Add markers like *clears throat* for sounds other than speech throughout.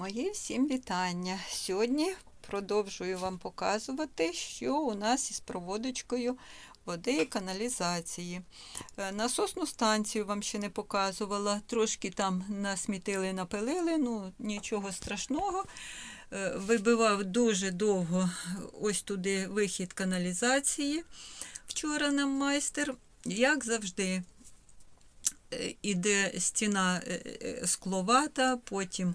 Мої всім вітання. Сьогодні продовжую вам показувати, що у нас із проводочкою води і каналізації. Е, Насосну станцію вам ще не показувала. Трошки там насмітили, напилили, ну нічого страшного. Е, Вибивав дуже довго ось туди вихід каналізації. Вчора нам майстер, як завжди іде стіна е, е, скловата, потім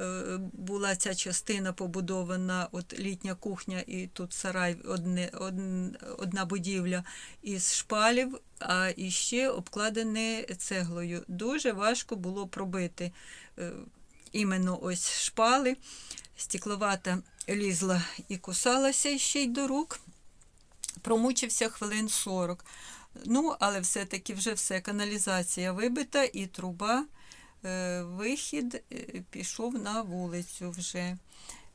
е, була ця частина побудована, от літня кухня і тут сарай, одне, одна будівля із шпалів, а іще обкладене цеглою. Дуже важко було пробити е, іменно ось шпали. Стекловата лізла і кусалася ще й до рук. Промучився хвилин 40. Ну, але все-таки вже все, каналізація вибита і труба, е, вихід е, пішов на вулицю вже.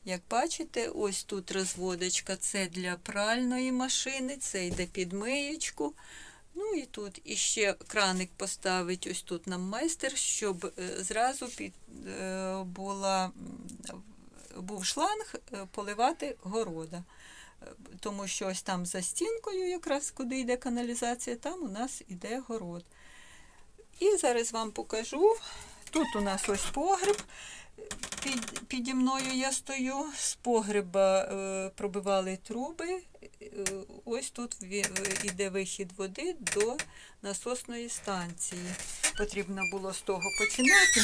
Як бачите, ось тут розводочка, це для пральної машини, це йде під миєчку. Ну і тут іще краник поставить ось тут нам майстер, щоб е, зразу під, була, був шланг поливати города. Е, Тому що ось там за стінкою, якраз куди йде каналізація, там у нас іде город. І зараз вам покажу. Тут у нас ось погреб. Під, піді мною я стою. З погреба е, пробивали труби. Е, ось тут ві- іде вихід води до насосної станції. Потрібно було з того починати.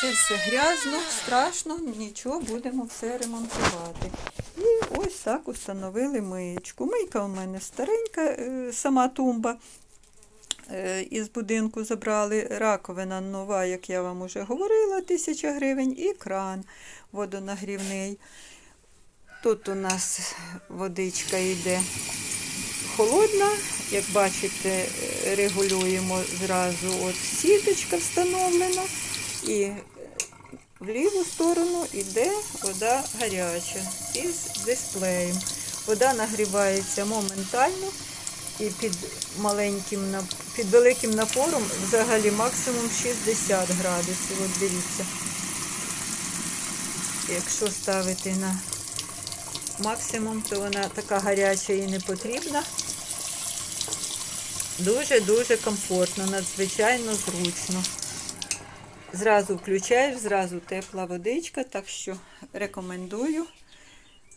Це все грязно, страшно, нічого, будемо все ремонтувати. І ось так установили миєчку. Мийка у мене старенька, е, сама тумба. Е, Із будинку забрали раковина нова, як я вам уже говорила, тисяча гривень, і кран водонагрівний. Тут у нас водичка йде холодна. Як бачите, е, регулюємо зразу от сіточка встановлена. І е, в ліву сторону йде вода гаряча із дисплеєм. Вода нагрівається моментально і під маленьким під великим напором взагалі максимум 60 градусів. От дивіться. Якщо ставити на максимум, то вона така гаряча і не потрібна. Дуже-дуже комфортно, надзвичайно зручно. Зразу включаєш, зразу тепла водичка, так що рекомендую.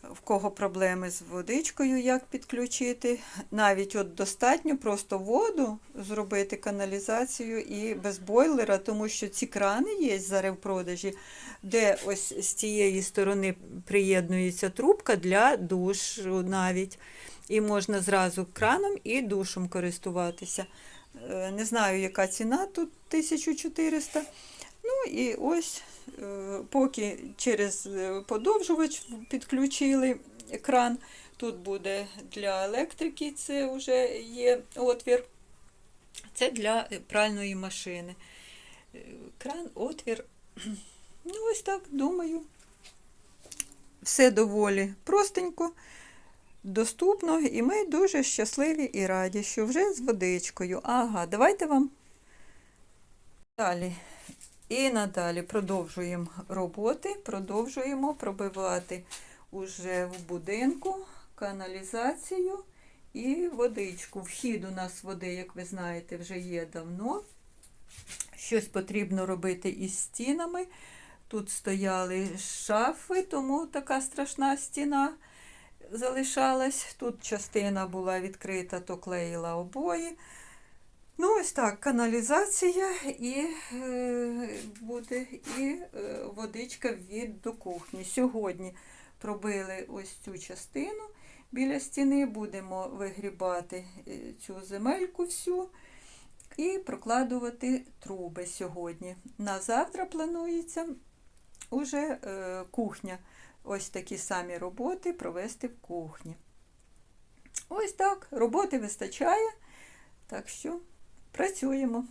В кого проблеми з водичкою, як підключити. Навіть от достатньо просто воду зробити каналізацію і без бойлера, тому що ці крани є зараз в продажі, де ось з цієї сторони приєднується трубка для душу навіть. І можна зразу краном і душем користуватися. Е, Не знаю, яка ціна тут 1400. Ну і ось, е, поки через е, подовжувач підключили екран, тут буде для електрики, це вже є отвір. Це для е, пральної машини. Кран, отвір. *clears throat* Ну, ось так, думаю. Все доволі простенько, доступно, і ми дуже щасливі і раді, що вже з водичкою. Ага, давайте вам далі. І надалі продовжуємо роботи, продовжуємо пробивати уже в будинку каналізацію і водичку. Вхід у нас води, як ви знаєте, вже є давно. Щось потрібно робити із стінами. Тут стояли шафи, тому така страшна стіна залишалась. Тут частина була відкрита, то клеїла обої. Ну, ось так, каналізація і е, буде і е, водичка від до кухні. Сьогодні пробили ось цю частину біля стіни, будемо вигрібати е, цю земельку всю і прокладувати труби сьогодні. На завтра планується уже е, кухня. Ось такі самі роботи провести в кухні. Ось так, роботи вистачає, так що працюємо.